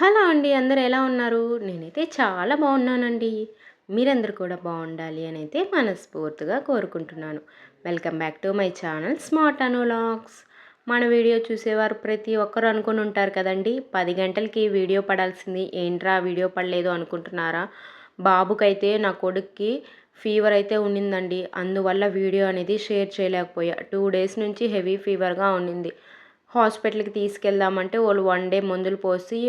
Hello అండి అందరు ఎలా ఉన్నారు? నేనైతే చాలా బాగున్నానండి. మీరందరూ కూడా బాగుండాలి అని అయితే మనస్ఫూర్తిగా కోరుకుంటున్నాను. Welcome back to my channel smart అనులాగ్స్. మన వీడియో చూసేవారు ప్రతి ఒక్కరు అనుకుని ఉంటారు కదండి పది గంటలకి వీడియో పడాల్సింది. ఏంట్రా వీడియో పడలేదు అనుకుంటున్నారా? బాబుకైతే నా కొడుక్కి ఫీవర్ అయితే ఉండిందండి అందువల్ల వీడియో అనేది షేర్ చేయలేకపోయా. టూ డేస్ నుంచి హెవీ ఫీవర్గా ఉండింది హాస్పిటల్కి తీసుకెళ్దామంటే వాళ్ళు వన్ డే మందులు పోసి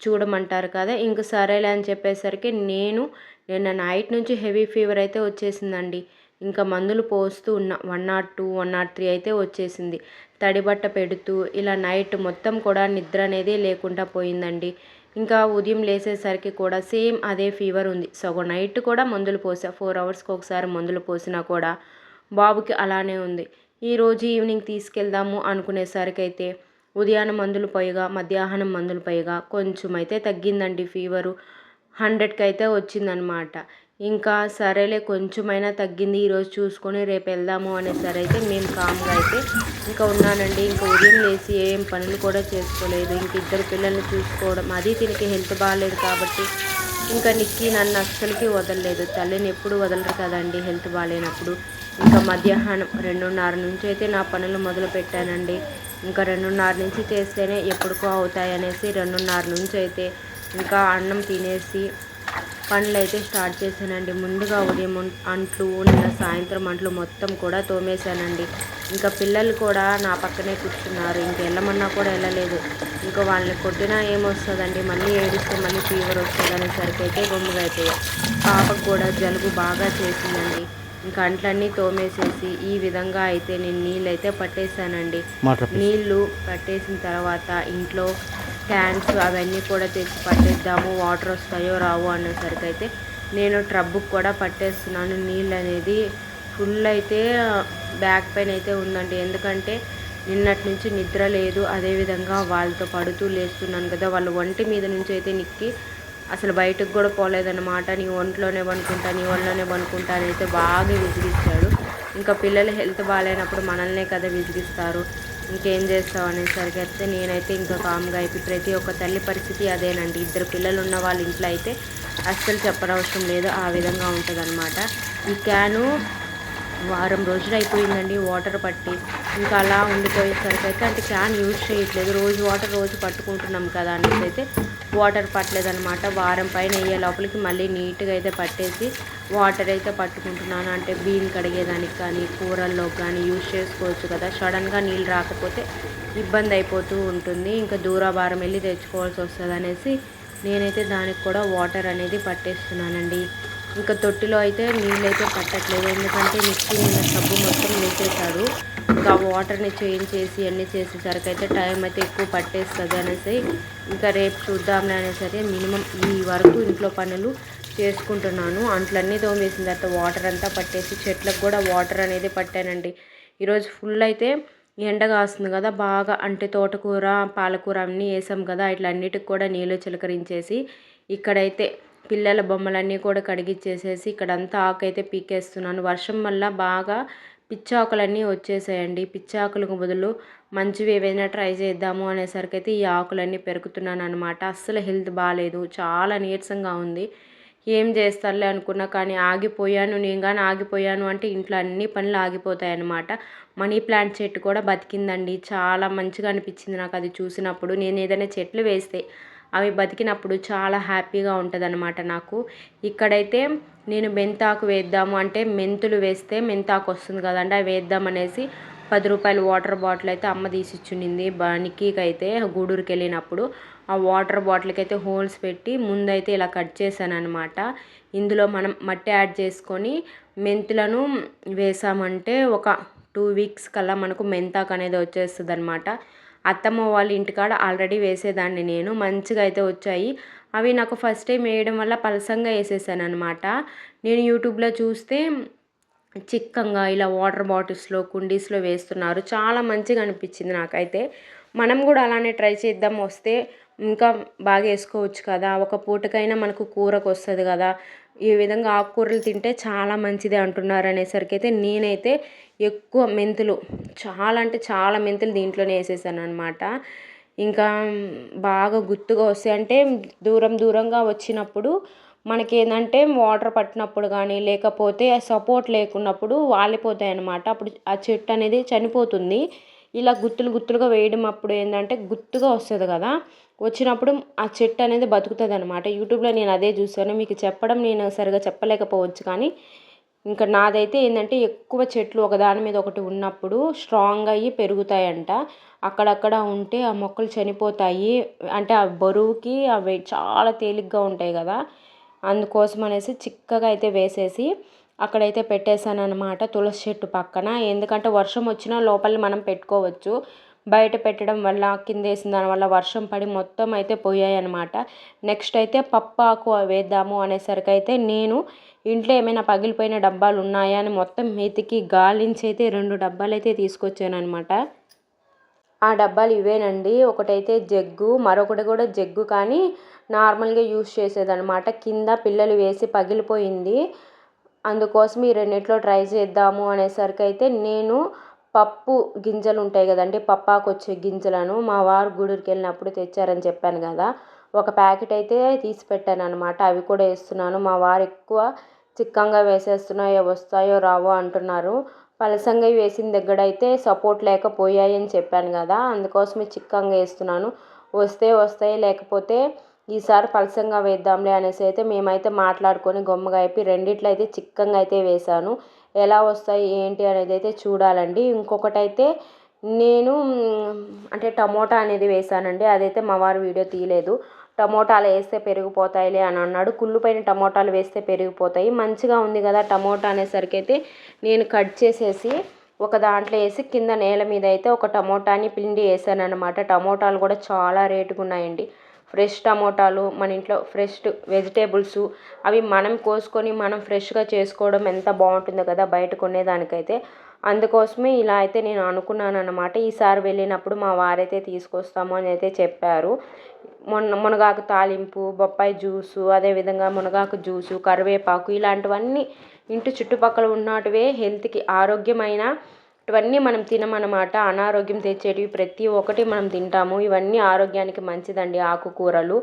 చూడమంటారు కదా. ఇంక సరేలే అని చెప్పేసరికి నేను నిన్న నైట్ నుంచి హెవీ ఫీవర్ అయితే వచ్చేసిందండి. ఇంకా మందులు పోస్తూ ఉన్న one nought two one nought three అయితే వచ్చేసింది. తడిబట్ట పెడుతూ ఇలా నైట్ మొత్తం కూడా నిద్ర అనేది లేకుండా పోయిందండి. ఇంకా ఉదయం లేసేసరికి కూడా సేమ్ అదే ఫీవర్ ఉంది. సగం నైట్ కూడా మందులు పోసా. ఫోర్ అవర్స్కి ఒకసారి మందులు పోసినా కూడా బాబుకి అలానే ఉంది. ఈరోజు ఈవినింగ్ తీసుకెళ్దాము అనుకునేసరికి అయితే ఉదయాన మందులు పైగా మధ్యాహ్నం మందులు పైగా కొంచెం అయితే తగ్గిందండి ఫీవరు. హండ్రెడ్కి అయితే వచ్చిందనమాట. ఇంకా సరేలే కొంచెమైనా తగ్గింది ఈరోజు చూసుకొని రేపు వెళ్దాము అనేసరి అయితే మేము కామ్గా అయితే ఇంకా ఉన్నానండి. ఇంకా ఉదయం లేచి ఏం పనులు కూడా చేసుకోలేదు. ఇంక ఇద్దరు పిల్లల్ని చూసుకోవడం అది తినికి హెల్త్ బాగాలేదు కాబట్టి ఇంకా నిక్కి నన్ను అస్సలకి వదలలేదు. తల్లిని ఎప్పుడు వదలరు కదండి హెల్త్ బాగాలేనప్పుడు ఇంకా మధ్యాహ్నం రెండున్నర నుంచి అయితే నా పనులు మొదలు పెట్టానండి ఇంకా రెండున్నర నుంచి చేస్తేనే ఎప్పుడుకో అవుతాయి అనేసి రెండున్నర నుంచి అయితే ఇంకా అన్నం తినేసి పనులు అయితే స్టార్ట్ చేశానండి. ముందుగా ఉదయం అంట్లు నిన్న సాయంత్రం అంట్లు మొత్తం కూడా తోమేశానండి. ఇంకా పిల్లలు కూడా నా పక్కనే కూర్చున్నారు. ఇంక వెళ్ళమన్నా కూడా వెళ్ళలేదు. ఇంకా వాళ్ళని కొట్టినా ఏమొస్తుందండి? మళ్ళీ ఏడిస్తే మళ్ళీ ఫీవర్ వస్తుంది అనేసరికి అయితే గమ్ముగా అయిపోయాయి పాపకు కూడా జలుబు బాగా చేసిందండి. ఇంకా అంట్లన్నీ తోమేసేసి ఈ విధంగా అయితే నేను నీళ్ళు అయితే పట్టేశానండి నీళ్ళు పట్టేసిన తర్వాత ఇంట్లో క్యాన్స్ అవన్నీ కూడా తెచ్చి పట్టేద్దాము వాటర్ వస్తాయో రావో అనేసరికి అయితే నేను ట్రబ్బుకు కూడా పట్టేస్తున్నాను. నీళ్ళు అనేది ఫుల్ అయితే బ్యాక్ పెయిన్ అయితే ఉందండి. ఎందుకంటే నిన్నటి నుంచి నిద్ర లేదు. అదేవిధంగా వాళ్ళతో పడుతూ లేస్తున్నాను కదా. వాళ్ళ ఒంటి మీద నుంచి అయితే నిక్కి అసలు బయటకు కూడా పోలేదన్నమాట. నీ ఒంట్లోనే పనుకుంటా నీ ఒంట్లోనే పనుకుంటా అని అయితే బాగా విసిగిస్తాడు ఇంకా పిల్లలు హెల్త్ బాగాలేనప్పుడు మనల్నే కదా విసిగిస్తారు. ఇంకేం చేస్తావు అనేసరికి అయితే నేనైతే ఇంకా కామ్గా అయిపోయి ప్రతి ఒక్క తల్లి పరిస్థితి అదేనండి. ఇద్దరు పిల్లలు ఉన్న వాళ్ళ ఇంట్లో అయితే అస్సలు చెప్పనవసరం లేదు. ఆ విధంగా ఉంటుంది ఈ క్యాను వారం రోజులు అయిపోయిందండి వాటర్ పట్టి. ఇంకా అలా ఉండిపోయేసరికి అయితే అంటే క్యాన్ యూజ్ చేయట్లేదు. రోజు వాటర్ రోజు పట్టుకుంటున్నాం కదా అనేసి అయితే వాటర్ పట్టలేదనమాట వారం పైన అయ్యే లోపలికి మళ్ళీ నీట్గా అయితే పట్టేసి వాటర్ అయితే పట్టుకుంటున్నాను. అంటే బీన్ కడిగేదానికి కానీ కూరల్లో కానీ యూజ్ చేసుకోవచ్చు కదా. సడన్గా నీళ్ళు రాకపోతే ఇబ్బంది అయిపోతూ ఉంటుంది. ఇంకా దూరాభారం వెళ్ళి తెచ్చుకోవాల్సి వస్తుంది అనేసి నేనైతే దానికి కూడా వాటర్ అనేది పట్టేస్తున్నానండి. ఇంకా తొట్టిలో అయితే నీళ్ళు అయితే పట్టట్లేదు. ఎందుకంటే మిక్సీ మీద సబ్బు మొత్తం వేసేసాడు ఇంకా వాటర్ని చేంజ్ చేసి అన్నీ చేసేసరికి అయితే టైం అయితే ఎక్కువ పట్టేస్తుంది అనేసి ఇంకా రేపు చూద్దాంలే అనేసరి మినిమం ఈ వరకు ఇంట్లో పనులు చేసుకుంటున్నాను. అంట్లన్నీ తోమేసిన తర్వాత వాటర్ అంతా పట్టేసి చెట్లకు కూడా వాటర్ అనేది పట్టానండి. ఈరోజు ఫుల్ అయితే ఎండ కాస్తుంది కదా బాగా అంటే తోటకూర పాలకూర అన్నీ వేసాం కదా ఇట్లా అన్నిటికి కూడా నీళ్ళు చిలకరించేసి ఇక్కడైతే పిల్లల బొమ్మలన్నీ కూడా కడిగిచ్చేసేసి ఇక్కడంతా ఆకైతే పీకేస్తున్నాను. వర్షం వల్ల బాగా పిచ్చాకులన్నీ వచ్చేసాయండి. పిచ్చాకులకు బదులు మంచివి ఏవైనా ట్రై చేద్దాము అనేసరికి అయితే ఈ ఆకులన్నీ పెరుగుతున్నాను అనమాట అస్సలు హెల్త్ బాగాలేదు చాలా నీరసంగా ఉంది. ఏం చేస్తారులే అనుకున్నా కానీ ఆగిపోయాను. నేను కానీ ఆగిపోయాను అంటే ఇంట్లో అన్ని పనులు ఆగిపోతాయి అన్నమాట మనీ ప్లాంట్ చెట్టు కూడా బతికిందండి. చాలా మంచిగా అనిపించింది నాకు అది చూసినప్పుడు. నేను ఏదైనా చెట్లు వేస్తే అవి బతికినప్పుడు చాలా హ్యాపీగా ఉంటుంది అనమాట నాకు. ఇక్కడైతే నేను మెంతాకు వేద్దాము అంటే మెంతులు వేస్తే మెంతాకు వస్తుంది కదండి అవి వేద్దామనేసి పది రూపాయల వాటర్ బాటిల్ అయితే అమ్మ తీసిచ్చుండింది బానికీకి అయితే గూడూరుకి వెళ్ళినప్పుడు ఆ వాటర్ బాటిల్కి అయితే హోల్స్ పెట్టి ముందైతే ఇలా కట్ చేశాను అనమాట ఇందులో మనం మట్టి యాడ్ చేసుకొని మెంతులను వేసామంటే ఒక టూ వీక్స్ కల్లా మనకు మెంతాకు అనేది వచ్చేస్తుంది అనమాట అత్తమ్మ వాళ్ళ ఇంటికాడ ఆల్రెడీ వేసేదాన్ని నేను. మంచిగా అయితే వచ్చాయి. అవి నాకు ఫస్ట్ టైం వేయడం వల్ల పలసంగా వేసేసాను అనమాట నేను యూట్యూబ్లో చూస్తే చిక్కంగా ఇలా వాటర్ బాటిల్స్లో కుండీస్లో వేస్తున్నారు. చాలా మంచిగా అనిపించింది నాకైతే. మనం కూడా అలానే ట్రై చేద్దాం వస్తే ఇంకా బాగా వేసుకోవచ్చు కదా. ఒక పూటకైనా మనకు కూరకు వస్తుంది కదా. ఈ విధంగా ఆకుకూరలు తింటే చాలా మంచిది అంటున్నారు అనేసరికి అయితే నేనైతే ఎక్కువ మెంతులు చాలా అంటే చాలా మెంతులు దీంట్లోనే వేసేసాను అనమాట ఇంకా బాగా గుత్తుగా వస్తాయి. అంటే దూరం దూరంగా వచ్చినప్పుడు మనకి ఏంటంటే వాటర్ పట్టినప్పుడు కానీ లేకపోతే సపోర్ట్ లేకున్నప్పుడు వాలిపోతాయి అన్నమాట అప్పుడు ఆ చెట్టు అనేది చనిపోతుంది. ఇలా గుత్తులు గుత్తులుగా వేయడం అప్పుడు ఏంటంటే గుత్తుగా వస్తుంది కదా. వచ్చినప్పుడు ఆ చెట్టు అనేది బతుకుతుంది అనమాట యూట్యూబ్లో నేను అదే చూసాను మీకు చెప్పడం నేను సరిగా చెప్పలేకపోవచ్చు కానీ ఇంకా నాదైతే ఏంటంటే ఎక్కువ చెట్లు ఒకదాని మీద ఒకటి ఉన్నప్పుడు స్ట్రాంగ్ అయ్యి పెరుగుతాయంట. అక్కడక్కడ ఉంటే ఆ మొక్కలు చనిపోతాయి. అంటే ఆ బరువుకి అవి చాలా తేలిగ్గా ఉంటాయి కదా. అందుకోసం అనేసి చిక్కగా అయితే వేసేసి అక్కడైతే పెట్టేశాను అనమాట తులసి చెట్టు పక్కన. ఎందుకంటే వర్షం వచ్చినా లోపల మనం పెట్టుకోవచ్చు. బయట పెట్టడం వల్ల కింద వేసిన దానివల్ల వర్షం పడి మొత్తం అయితే పోయాయి అనమాట నెక్స్ట్ అయితే పప్పాకు వేద్దాము అనేసరికి అయితే నేను ఇంట్లో ఏమైనా పగిలిపోయిన డబ్బాలు ఉన్నాయా అని మొత్తం మేతికి గాలించి అయితే రెండు డబ్బాలు అయితే తీసుకొచ్చాను అనమాట ఆ డబ్బాలు ఇవేనండి. ఒకటైతే జగ్గు మరొకటి కూడా జగ్గు కానీ నార్మల్గా యూస్ చేసేదనమాట కింద పిల్లలు వేసి పగిలిపోయింది. అందుకోసం ఈ రెండిట్లో ట్రై చేద్దాము అనేసరికి అయితే నేను పప్పు గింజలు ఉంటాయి కదండి పప్పాకు వచ్చే గింజలను మా వారు గుడికి వెళ్ళినప్పుడు తెచ్చారని చెప్పాను కదా. ఒక ప్యాకెట్ అయితే తీసి పెట్టాను అనమాట అవి కూడా వేస్తున్నాను. మా వారు ఎక్కువ చిక్కంగా వేసేస్తున్నాయో వస్తాయో రావో అంటున్నారు. పలసంగా వేసిన దగ్గర అయితే సపోర్ట్ లేకపోయాయి అని చెప్పాను కదా అందుకోసమే చిక్కంగా వేస్తున్నాను. వస్తే వస్తాయి లేకపోతే ఈసారి పలసంగా వేద్దాంలే అనేసి అయితే మేమైతే మాట్లాడుకొని గొమ్మగా అయిపోయి రెండిట్లో అయితే చిక్కంగా అయితే వేశాను. ఎలా వస్తాయి ఏంటి అనేది అయితే చూడాలండి. ఇంకొకటి అయితే నేను అంటే టమోటా అనేది వేసానండి. అదైతే మా వారు వీడియో తీయలేదు. టమోటాలు వేస్తే పెరిగిపోతాయిలే అని అన్నాడు. కుళ్ళుపైన టమోటాలు వేస్తే పెరిగిపోతాయి. మంచిగా ఉంది కదా టమోటా అనేసరికి అయితే నేను కట్ చేసేసి ఒక దాంట్లో వేసి కింద నేల మీద అయితే ఒక టమోటాని పిండి వేసాను అనమాట టమోటాలు కూడా చాలా రేటుగా ఉన్నాయండి. ఫ్రెష్ టమోటాలు మన ఇంట్లో ఫ్రెష్ వెజిటేబుల్స్ అవి మనం కోసుకొని మనం ఫ్రెష్గా చేసుకోవడం ఎంత బాగుంటుందో కదా బయట కొనేదానికైతే. అందుకోసమే ఇలా అయితే నేను అనుకున్నాను అనమాట ఈసారి వెళ్ళినప్పుడు మా వారైతే తీసుకొస్తాము అని అయితే చెప్పారు. మొన్న మునగాకు తాలింపు బొప్పాయి జ్యూసు అదేవిధంగా మునగాకు జ్యూసు కరివేపాకు ఇలాంటివన్నీ ఇంటి చుట్టుపక్కల ఉన్నటివే హెల్త్కి ఆరోగ్యమైన ఇవన్నీ మనం తినమన్నమాట. అనారోగ్యం తెచ్చేటివి ప్రతి ఒక్కటి మనం తింటాము. ఇవన్నీ ఆరోగ్యానికి మంచిదండి. ఆకుకూరలు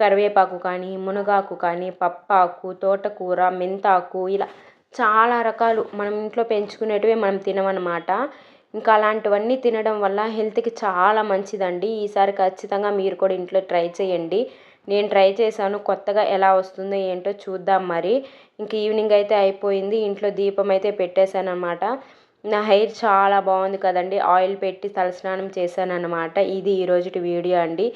కరివేపాకు కానీ మునగాకు కానీ పప్పాకు తోటకూర మెంతాకు ఇలా చాలా రకాలు మనం ఇంట్లో పెంచుకునేటివే మనం తినమన్నమాట. ఇంకా అలాంటివన్నీ తినడం వల్ల హెల్త్కి చాలా మంచిదండి. ఈసారి ఖచ్చితంగా మీరు కూడా ఇంట్లో ట్రై చేయండి. నేను ట్రై చేశాను. కొత్తగా ఎలా వస్తుందో ఏంటో చూద్దాం మరి. ఇంక ఈవినింగ్ అయితే అయిపోయింది. ఇంట్లో దీపం అయితే పెట్టేశాను అనమాట నా హెయిర్ చాలా బాగుంది కదండి. ఆయిల్ పెట్టి తలస్నానం చేశాను అనమాట ఇది ఈరోజుటి వీడియో అండి.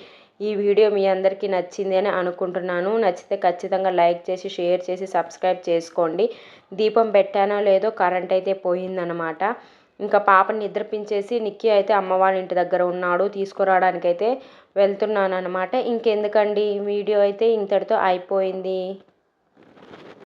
ఈ వీడియో మీ అందరికీ నచ్చింది అని అనుకుంటున్నాను. నచ్చితే ఖచ్చితంగా లైక్ చేసి షేర్ చేసి సబ్స్క్రైబ్ చేసుకోండి. దీపం పెట్టానో లేదో కరెంట్ అయితే పోయిందనమాట ఇంకా పాపని నిద్రపించేసి నిక్కీ అయితే అమ్మ వాళ్ళ ఇంటి దగ్గర ఉన్నాడు. తీసుకురావడానికైతే వెళ్తున్నాను అనమాట ఇంకెందుకండి వీడియో అయితే ఇంతటితో అయిపోయింది.